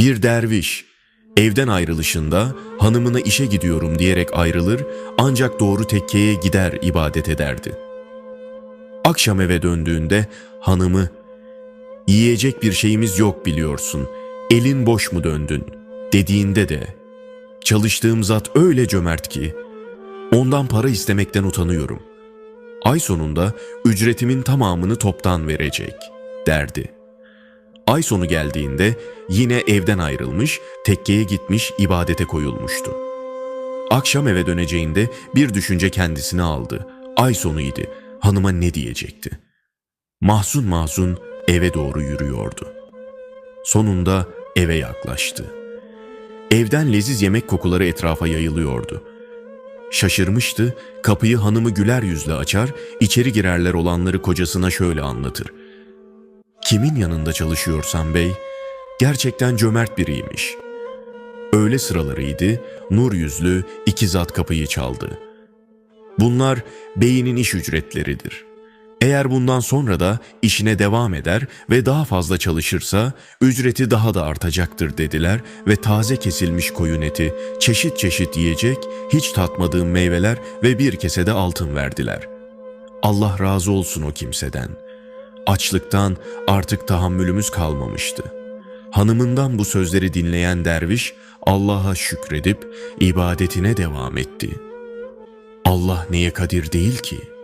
Bir derviş evden ayrılışında hanımına işe gidiyorum diyerek ayrılır ancak doğru tekkeye gider ibadet ederdi. Akşam eve döndüğünde hanımı yiyecek bir şeyimiz yok biliyorsun elin boş mu döndün dediğinde de çalıştığım zat öyle cömert ki ondan para istemekten utanıyorum. Ay sonunda ücretimin tamamını toptan verecek derdi. Ay sonu geldiğinde yine evden ayrılmış, tekkeye gitmiş, ibadete koyulmuştu. Akşam eve döneceğinde bir düşünce kendisini aldı. Ay sonuydu. Hanıma ne diyecekti? Mahzun mahzun eve doğru yürüyordu. Sonunda eve yaklaştı. Evden leziz yemek kokuları etrafa yayılıyordu. Şaşırmıştı, kapıyı hanımı güler yüzle açar, içeri girerler olanları kocasına şöyle anlatır. Kimin yanında çalışıyorsan bey, gerçekten cömert biriymiş. Öğle sıralarıydı, nur yüzlü iki zat kapıyı çaldı. Bunlar beyinin iş ücretleridir. Eğer bundan sonra da işine devam eder ve daha fazla çalışırsa ücreti daha da artacaktır dediler ve taze kesilmiş koyun eti, çeşit çeşit yiyecek, hiç tatmadığım meyveler ve bir kesede altın verdiler. Allah razı olsun o kimseden. Açlıktan artık tahammülümüz kalmamıştı. Hanımından bu sözleri dinleyen derviş Allah'a şükredip ibadetine devam etti. Allah neye kadir değil ki?''